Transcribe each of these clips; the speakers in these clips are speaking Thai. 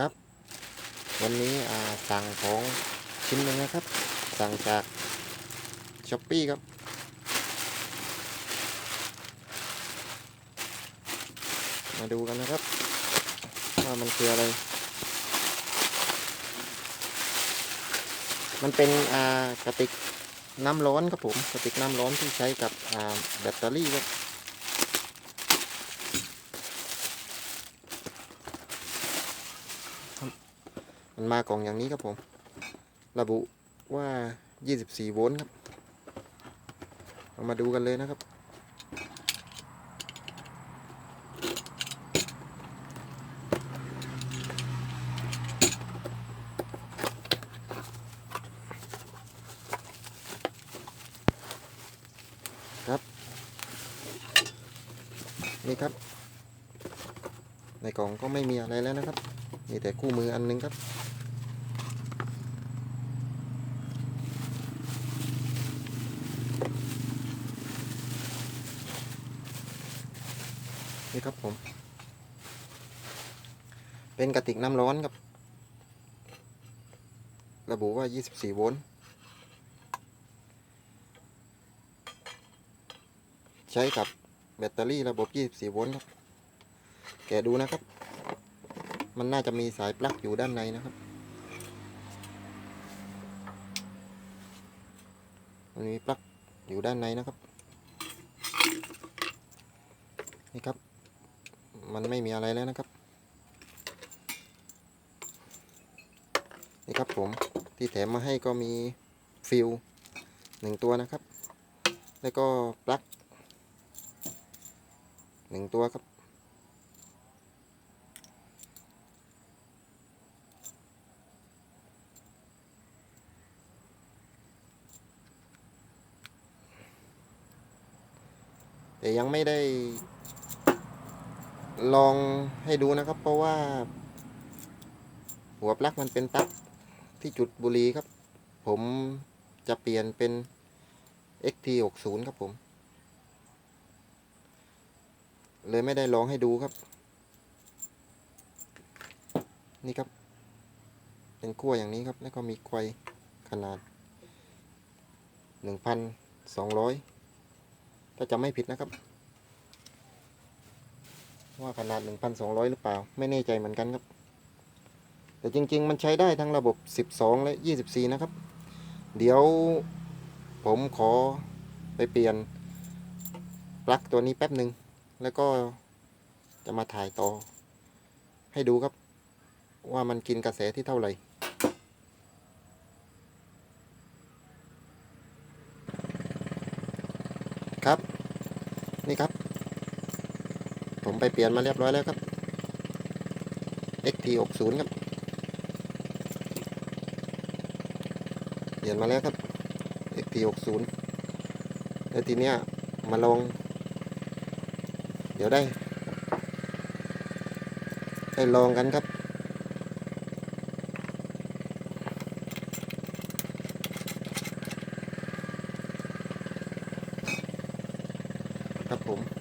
ครับ วันนี้สั่งของชิ้นหนึ่งนะครับ สั่งจากช้อปปี้ครับ มาดูกันนะครับ ว่ามันคืออะไร มันเป็นกระติกน้ำร้อนครับผม กระติกน้ำร้อนที่ใช้กับแบตเตอรี่ครับ มันมากล่องอย่างนี้ครับผม ระบุว่า 24 โวลต์ครับเรามาดูกันเลยนะครับ ครับ นี่ครับ ในกล่องก็ไม่มีอะไรแล้วนะครับ มีแต่คู่มืออันนึงครับ นี่ครับผม เป็นกระติกน้ำร้อนครับ ระบุว่า 24 โวลต์ ใช้กับแบตเตอรี่ระบบ 24 โวลต์ครับ แกะดูนะครับ มันน่าจะมีสายปลั๊กอยู่ด้านในนะครับ มันมีปลั๊กอยู่ด้านในนะครับ นี่ครับ มันไม่มีอะไรแล้วนะครับ นี่ครับผมที่แถมมาให้ก็มีฟิลหนึ่งตัวนะครับ แล้วก็ปลั๊กหนึ่งตัวครับ แต่ยังไม่ได้ ลองให้ดูนะครับ เพราะว่า หัวปลั๊กมันเป็นปลั๊กที่จุดบุรีครับ ผมจะเปลี่ยนเป็น XT60 ครับผม เลยไม่ได้ลองให้ดูครับ นี่ครับ เป็นขั้วอย่างนี้ครับ แล้วก็มีไกวขนาด 1,200 ถ้าจำไม่ผิดนะครับ ว่าขนาด 1,200 หรือเปล่า ไม่แน่ใจเหมือนกันครับ แต่จริง ๆ มันใช้ได้ทั้งระบบ 12 และ 24 นะครับ เดี๋ยวผมขอไปเปลี่ยนปลั๊กตัวนี้แป๊บหนึ่ง แล้วก็จะมาถ่ายต่อ ให้ดูครับ ว่ามันกินกระแสที่เท่าไหร่ครับ นี่ครับ ผมไปเปลี่ยนมาเรียบร้อยแล้วครับ XT60 ครับ เปลี่ยนมาแล้วครับ XT60 แล้วทีเนี้ยมาลอง เดี๋ยวได้ ได้ลองกันครับครับผม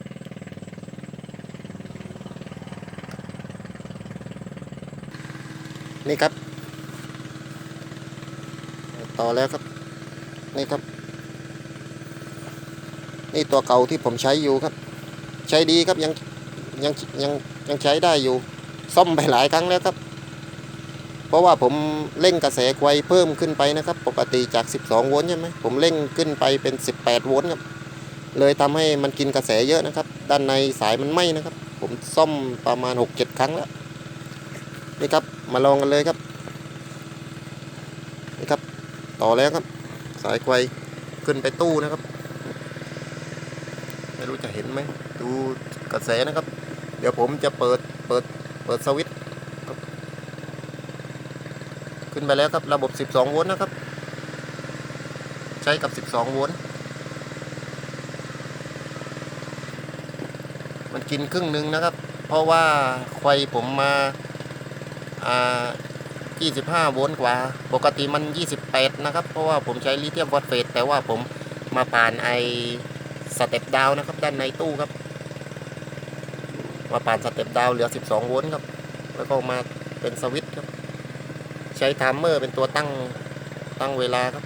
นี่ครับ ต่อแล้วครับ นี่ครับ นี่ตัวเก่าที่ผมใช้อยู่ครับ ใช้ดีครับยังยังยังยังใช้ได้อยู่ ซ่อมไปหลายครั้งแล้วครับ เพราะว่าผมเร่งกระแสไฟเพิ่มขึ้นไปนะครับ ปกติจาก 12 โวลต์ใช่ไหมผมเร่งขึ้นไปเป็น 18 โวลต์ครับ เลยทำให้มันกินกระแสเยอะนะครับ ด้านในสายมันไหม้นะครับ ผมซ่อมประมาณ 6-7 ครั้งแล้ว นี่ครับมาลองกันเลยครับนี่ครับ ต่อแล้วครับ สายไฟขึ้นไปตู้นะครับ ไม่รู้จะเห็นไหมดูกระแสนะครับ เดี๋ยวผมจะเปิดเปิดเปิดสวิตช์ขึ้นไปแล้วครับระบบ 12 โวลต์นะครับ ใช้กับ 12 โวลต์มันกินครึ่งหนึ่งนะครับ เพราะว่าไฟผมมา 25 โวลต์กว่า ปกติมัน 28 นะครับ เพราะว่าผมใช้ลิเธียมฟอสเฟตแต่ว่าผมมาผ่านไอสเต็ปดาวนะครับ ด้านในตู้ครับ มาผ่านสเต็ปดาวเหลือ 12 โวลต์ครับ แล้วก็มาเป็นสวิตช์ครับ ใช้ไทม์เมอร์เป็นตัวตั้งตั้งเวลาครับ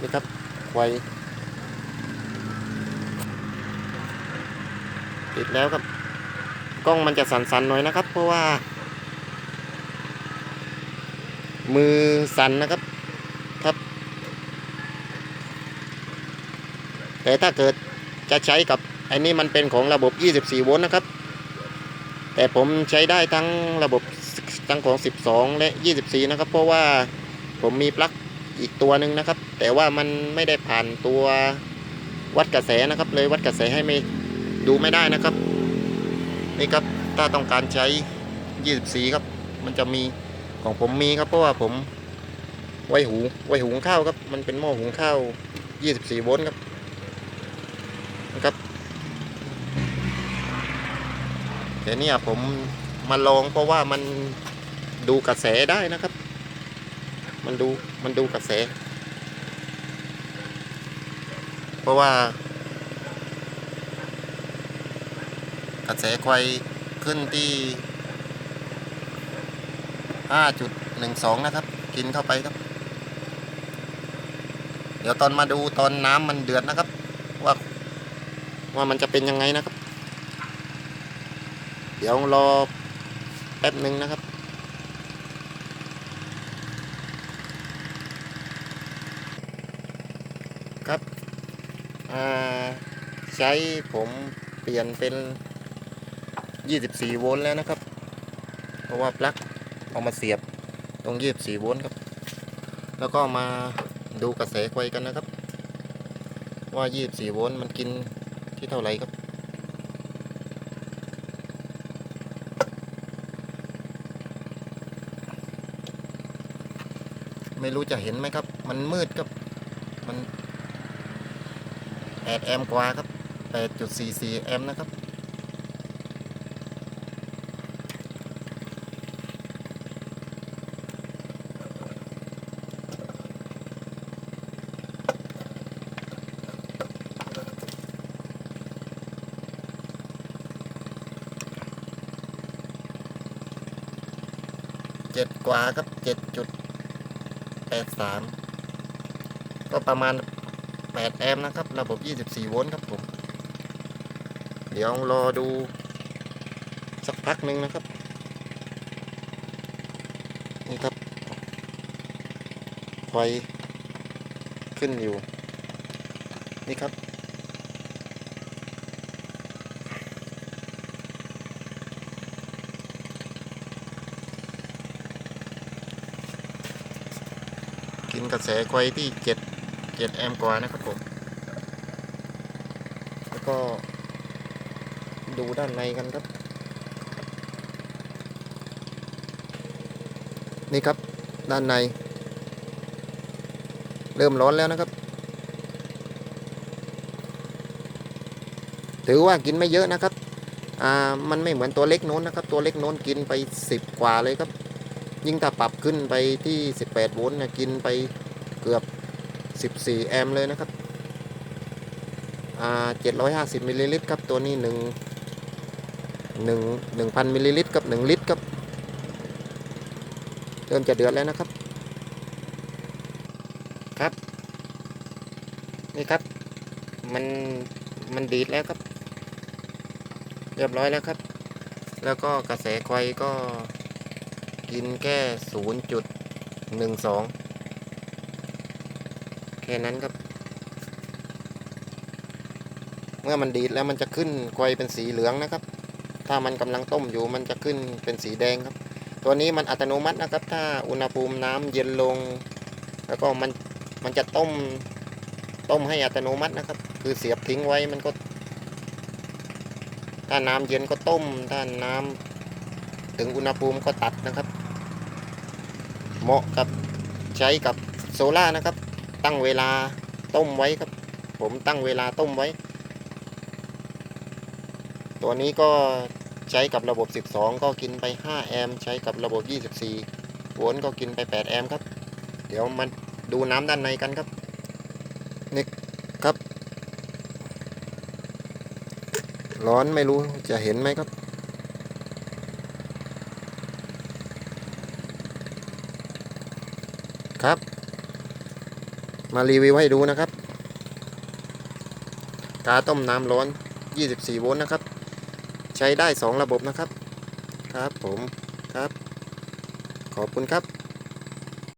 นี่ครับไฟติดแล้วครับ กล้องมันจะสั่นๆหน่อยนะครับ เพราะว่า มือสั่นนะครับครับ แต่ถ้าเกิดจะใช้กับอ้นี่มันเป็นของระบบ 24 โวลต์นะครับ แต่ผมใช้ได้ทั้งระบบทั้งของ 12 และ 24 นะครับ เพราะว่าผมมีปลั๊กอีกตัวหนึ่งนะครับ แต่ว่ามันไม่ได้ผ่านตัววัดกระแสนะครับ เลยวัดกระแสให้ไม่ดูไม่ได้นะครับ นี่ครับถ้าต้องการใช้ 24 ครับ มันจะมีของผมมีครับเพราะว่าผมไว้หูไว้หุงข้าวครับ มันเป็นหม้อหุงข้าว 24 โวลต์ครับนะครับแต่เนี่ยผมมาลองเพราะว่ามันดูกระแสได้นะครับ มันดูมันดูกระแส เพราะว่า กระแสไฟขึ้นที่ 5.12 นะครับ กินเข้าไปครับ เดี๋ยวตอนมาดูตอนน้ำมันเดือดนะครับ ว่าว่ามันจะเป็นยังไงนะครับ เดี๋ยวรอแป๊บหนึ่งนะครับครับอ่าใช้ผมเปลี่ยนเป็น 24 โวลต์แล้วนะครับ เพราะว่าปลั๊กเอามาเสียบตรง 24 โวลต์ครับ แล้วก็มาดูกระแสไฟกันนะครับ ว่า 24 โวลต์มันกินที่เท่าไหร่ครับไม่รู้จะเห็นไหมครับ มันมืดครับ มัน8แอมกว่าครับ 8.44 แอมนะครับ เจ็ดกว่าครับเจ็ดจุดแปดสามก็ประมาณแปดแอมป์นะครับ ระบบยี่สิบสี่โวลต์ครับผม เดี๋ยวรอดูสักพักหนึ่งนะครับ นี่ครับไฟขึ้นอยู่ นี่ครับ กินกระแสไฟที่เจ็ดเจ็ดแอมป์กว่านะครับผม แล้วก็ดูด้านในกันครับ นี่ครับด้านใน เริ่มร้อนแล้วนะครับ ถือว่ากินไม่เยอะนะครับ อ่า มันไม่เหมือนตัวเล็กโน้นนะครับ ตัวเล็กโน้นกินไป10กว่าเลยครับ ยิ่งถ้าปรับขึ้นไปที่ 18 โวลต์เนี่ยกินไปเกือบ 14 แอมป์เลยนะครับอ่า750มิลลิลิตรครับตัวนี้1 1 1,000มิลลิลิตรกับ 1 ลิตรครับเริ่มจะเดือดแล้วนะครับ ครับ นี่ครับ มันมันดีดแล้วครับ เรียบร้อยแล้วครับ แล้วก็กระแสไฟก็ กินแค่0.12แค่นั้นครับ เมื่อมันดีดแล้วมันจะขึ้นไฟเป็นสีเหลืองนะครับ ถ้ามันกำลังต้มอยู่มันจะขึ้นเป็นสีแดงครับ ตัวนี้มันอัตโนมัตินะครับ ถ้าอุณหภูมิน้ำเย็นลง แล้วก็มันมันจะต้มต้มให้อัตโนมัตินะครับ คือเสียบทิ้งไว้มันก็ ถ้าน้ำเย็นก็ต้ม ถ้าน้ำถึงอุณหภูมิก็ตัดนะครับ เหมาะกับใช้กับโซล่านะครับ ตั้งเวลาต้มไว้ครับ ผมตั้งเวลาต้มไว้ ตัวนี้ก็ใช้กับระบบ 12 ก็กินไป 5 แอมป์ใช้กับระบบ 24โวลต์ก็กินไป 8 แอมป์ครับ เดี๋ยวมาดูน้ำด้านในกันครับนี่ครับ ร้อนไม่รู้จะเห็นไหมครับ ครับ มารีวิวให้ดูนะครับ กาต้มน้ำร้อน 24 โวลต์นะครับ ใช้ได้ 2 ระบบนะครับ ครับผมครับ ขอบคุณครับ